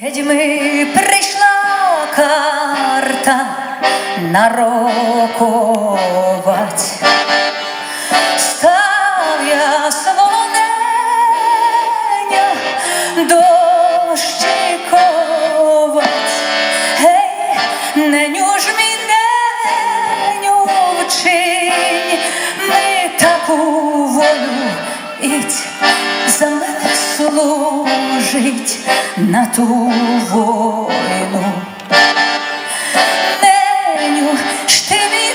Кедьми прийшла карта нарокувати. Став я солоненя дощиковать. Гей, неню ж мій неню вчинь ми таку волю іть за мене служить на ту войну. Неню, ж ти мій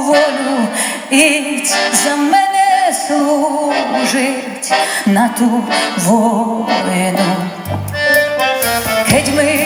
волю іть за мене служить на ту войну. Геть ми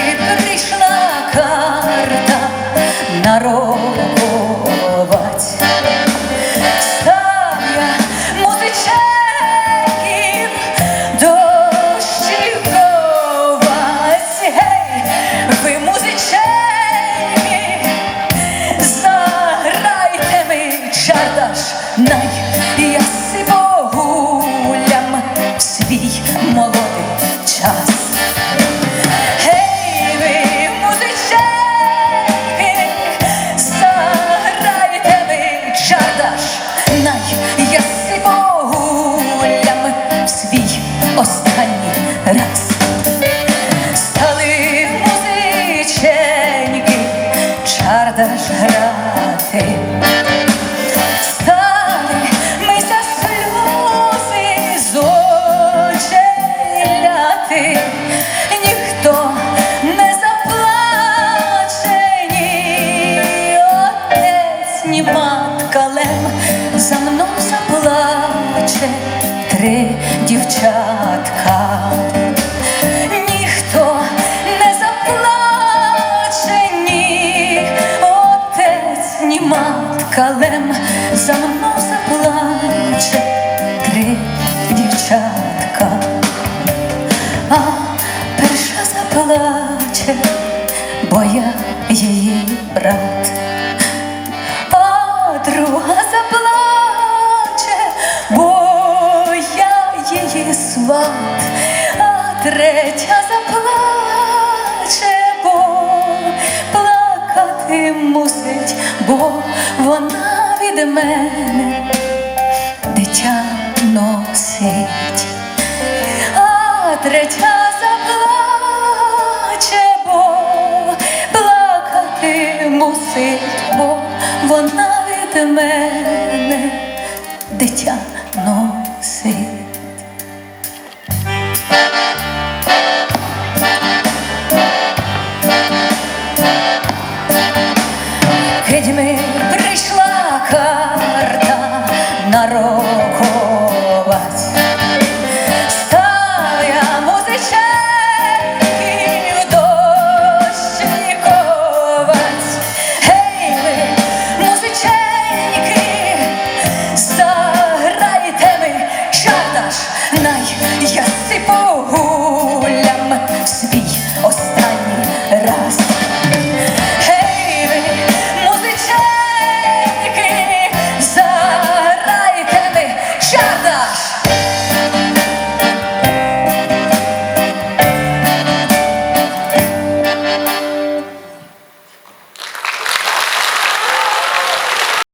заплаче три дівчатка. Ніхто не заплаче, ні отець, ні матка за мною заплаче три дівчатка. А перша заплаче, бо я її брат, а друга заплаче, бо вона від мене дитя носить а третя заплаче, бо плакати мусить, бо вона від мене дитя носить.